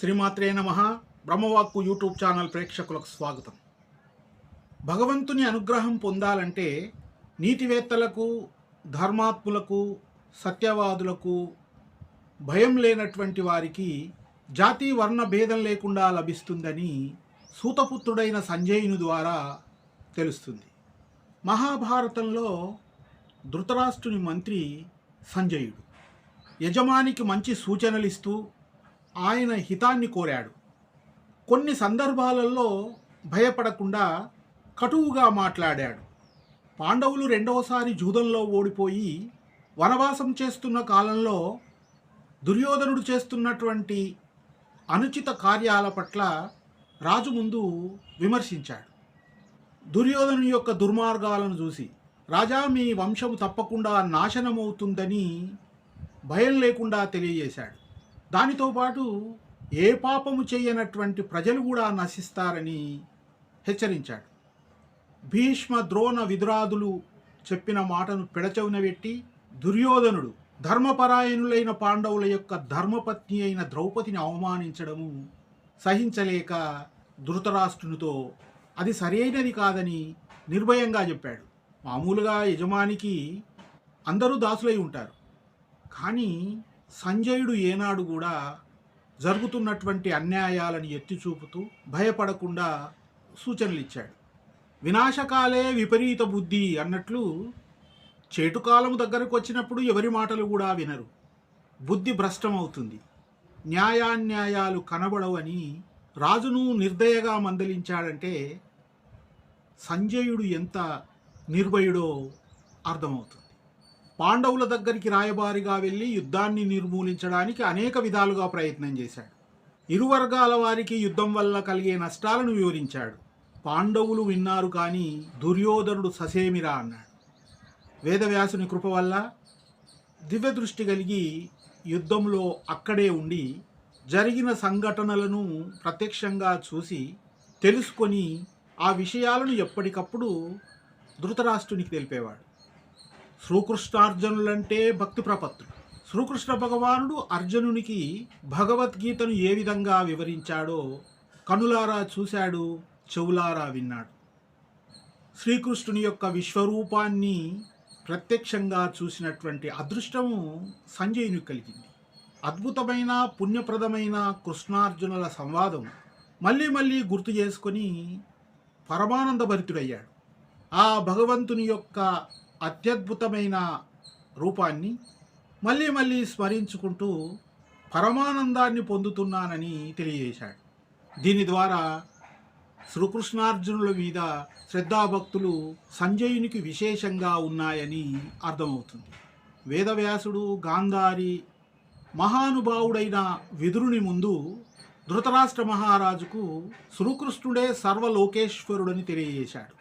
శ్రీమాత్రే నమ. బ్రహ్మవాక్కు YouTube channel ప్రేక్షకులకు స్వాగతం. భగవంతుని అనుగ్రహం పొందాలంటే నీతివేత్తలకు ధర్మాత్ములకు సత్యవాదులకు భయం లేనటువంటి వారికి జాతి వర్ణ భేదం లేకుండా లభిస్తుందని సూతపుత్రుడైన సంజయుని ద్వారా తెలుస్తుంది. మహాభారతంలో ధృతరాష్ట్రుని మంత్రి సంజయుడు. యజమానికి మంచి సూచనలు ఇస్తూ ఆయన హితాన్ని కోరాడు. కొన్ని సందర్భాలలో భయపడకుండా కటువుగా మాట్లాడాడు. పాండవులు రెండవసారి జూదంలో ఓడిపోయి వనవాసం చేస్తున్న కాలంలో దుర్యోధనుడు చేస్తున్నటువంటి అనుచిత కార్యాల పట్ల రాజు ముందు విమర్శించాడు. దుర్యోధను యొక్క దుర్మార్గాలను చూసి రాజా మీ వంశము తప్పకుండా నాశనమవుతుందని భయం లేకుండా తెలియజేశాడు. దానితో పాటు ఏ పాపము చేయనటువంటి ప్రజలు కూడా నశిస్తారని హెచ్చరించాడు. భీష్మ ద్రోణ విదురాదులు చెప్పిన మాటను పెడచెవిన పెట్టి దుర్యోధనుడు ధర్మపరాయణులైన పాండవుల యొక్క ధర్మపత్ని అయిన ద్రౌపదిని అవమానించడము సహించలేక ధృతరాష్ట్రునితో అది సరైనది కాదని నిర్భయంగా చెప్పాడు. మామూలుగా యజమానికి అందరూ దాసులై ఉంటారు. కానీ సంజయుడు ఏనాడు కూడా జరుగుతున్నటువంటి అన్యాయాలను ఎత్తి చూపుతూ భయపడకుండా సూచనలు ఇచ్చాడు వినాశకాలే విపరీత బుద్ధి అన్నట్లు చేటుకాలము దగ్గరకు వచ్చినప్పుడు ఎవరి మాటలు కూడా వినరు. బుద్ధి భ్రష్టమవుతుంది. న్యాయాన్యాయాలు కనబడవని రాజును నిర్దయగా మందలించాడంటే సంజయుడు ఎంత నిర్భయుడో అర్థమవుతుంది. పాండవుల దగ్గరికి రాయబారిగా వెళ్ళి యుద్ధాన్ని నిర్మూలించడానికి అనేక విధాలుగా ప్రయత్నం చేశాడు. ఇరు వర్గాల వారికి యుద్ధం వల్ల కలిగే నష్టాలను వివరించాడు. పాండవులు విన్నారు కానీ దుర్యోధనుడు ససేమిరా అన్నాడు. వేదవ్యాసుని కృప వల్ల దివ్య దృష్టి కలిగి యుద్ధంలో అక్కడే ఉండి జరిగిన సంఘటనలను ప్రత్యక్షంగా చూసి తెలుసుకొని ఆ విషయాలను ఎప్పటికప్పుడు ధృతరాష్ట్రునికి తెలిపేవాడు. శ్రీకృష్ణార్జునులంటే భక్తి ప్రపత్తులు శ్రీకృష్ణ భగవానుడు అర్జునునికి భగవద్గీతను ఏ విధంగా వివరించాడో కనులారా చూశాడు చెవులారా విన్నాడు. శ్రీకృష్ణుని యొక్క విశ్వరూపాన్ని ప్రత్యక్షంగా చూసినటువంటి అదృష్టము సంజయునికి కలిగింది. అద్భుతమైన పుణ్యప్రదమైన కృష్ణార్జునుల సంవాదం మళ్ళీ మళ్ళీ గుర్తు చేసుకొని పరమానందభరితుడయ్యాడు. ఆ భగవంతుని యొక్క అత్యద్భుతమైన రూపాన్ని మళ్ళీ మళ్ళీ స్మరించుకుంటూ పరమానందాన్ని పొందుతున్నానని తెలియజేశాడు. దీని ద్వారా శ్రీకృష్ణార్జునుల మీద శ్రద్ధాభక్తులు సంజయునికి విశేషంగా ఉన్నాయని అర్థమవుతుంది. వేదవ్యాసుడు గాంధారి మహానుభావుడైన విదురుని ముందు ధృతరాష్ట్ర మహారాజుకు శ్రీకృష్ణుడే సర్వలోకేశ్వరుడని తెలియజేశాడు.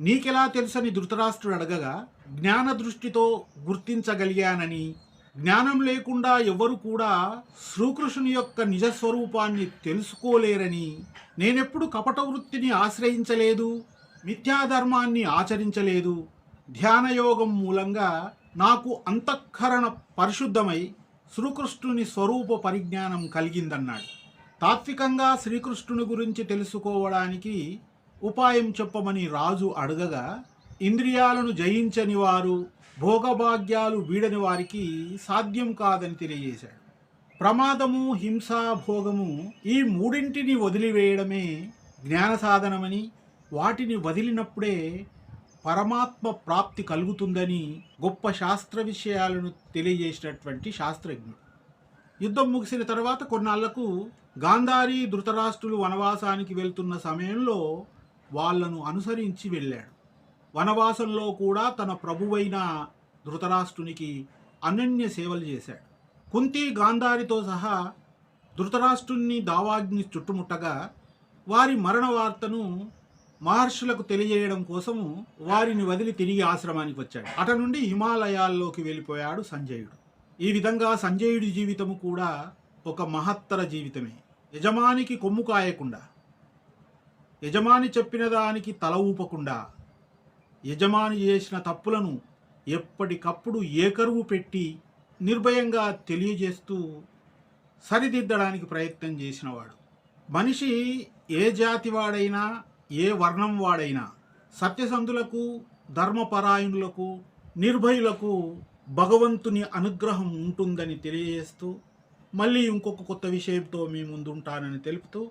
నీకెలా తెలుసని ధృతరాష్ట్రుడు అడగగా జ్ఞాన దృష్టితో గుర్తించగలిగానని జ్ఞానం లేకుండా ఎవరు కూడా శ్రీకృష్ణుని యొక్క నిజస్వరూపాన్ని తెలుసుకోలేరని నేనెప్పుడు కపట వృత్తిని ఆశ్రయించలేదు మిథ్యాధర్మాన్ని ఆచరించలేదు. ధ్యానయోగం మూలంగా నాకు అంతఃకరణ పరిశుద్ధమై శ్రీకృష్ణుని స్వరూప పరిజ్ఞానం కలిగిందన్నాడు. తాత్వికంగా శ్రీకృష్ణుని గురించి తెలుసుకోవడానికి ఉపాయం చెప్పమని రాజు అడగగా ఇంద్రియాలను జయించని వారు భోగభాగ్యాలు వీడని వారికి సాధ్యం కాదని తెలియజేశాడు. ప్రమాదము హింస భోగము ఈ మూడింటిని వదిలివేయడమే జ్ఞాన సాధనమని వాటిని వదిలినప్పుడే పరమాత్మ ప్రాప్తి కలుగుతుందని గొప్ప శాస్త్ర విషయాలను తెలియజేసినటువంటి శాస్త్రజ్ఞుడు. యుద్ధం ముగిసిన తర్వాత కొన్నాళ్ళకు గాంధారి ధృతరాష్ట్రులు వనవాసానికి వెళ్తున్న సమయంలో వాళ్ళను అనుసరించి వెళ్ళాడు. వనవాసంలో కూడా తన ప్రభువైన ధృతరాష్ట్రునికి అనన్య సేవలు చేశాడు. కుంతి గాంధారితో సహా ధృతరాష్ట్రుని దావాగ్ని చుట్టుముట్టగా వారి మరణ వార్తను మహర్షులకు తెలియజేయడం కోసము వారిని వదిలి తిరిగి ఆశ్రమానికి వచ్చాడు. అట నుండి హిమాలయాల్లోకి వెళ్ళిపోయాడు సంజయుడు. ఈ విధంగా సంజయుడి జీవితము కూడా ఒక మహత్తర జీవితమే. యజమానికి కొమ్ము కాయకుండా యజమాని చెప్పిన దానికి తల ఊపకుండా యజమాని చేసిన తప్పులను ఎప్పటికప్పుడు ఏకరువు పెట్టి నిర్భయంగా తెలియజేస్తూ సరిదిద్దడానికి ప్రయత్నం చేసినవాడు. మనిషి ఏ జాతి వాడైనా ఏ వర్ణం వాడైనా సత్యసంధులకు ధర్మపరాయణులకు నిర్భయులకు భగవంతుని అనుగ్రహం ఉంటుందని తెలియజేస్తూ మళ్ళీ ఇంకొక కొత్త విషయంతో మీ ముందుంటానని తెలుపుతూ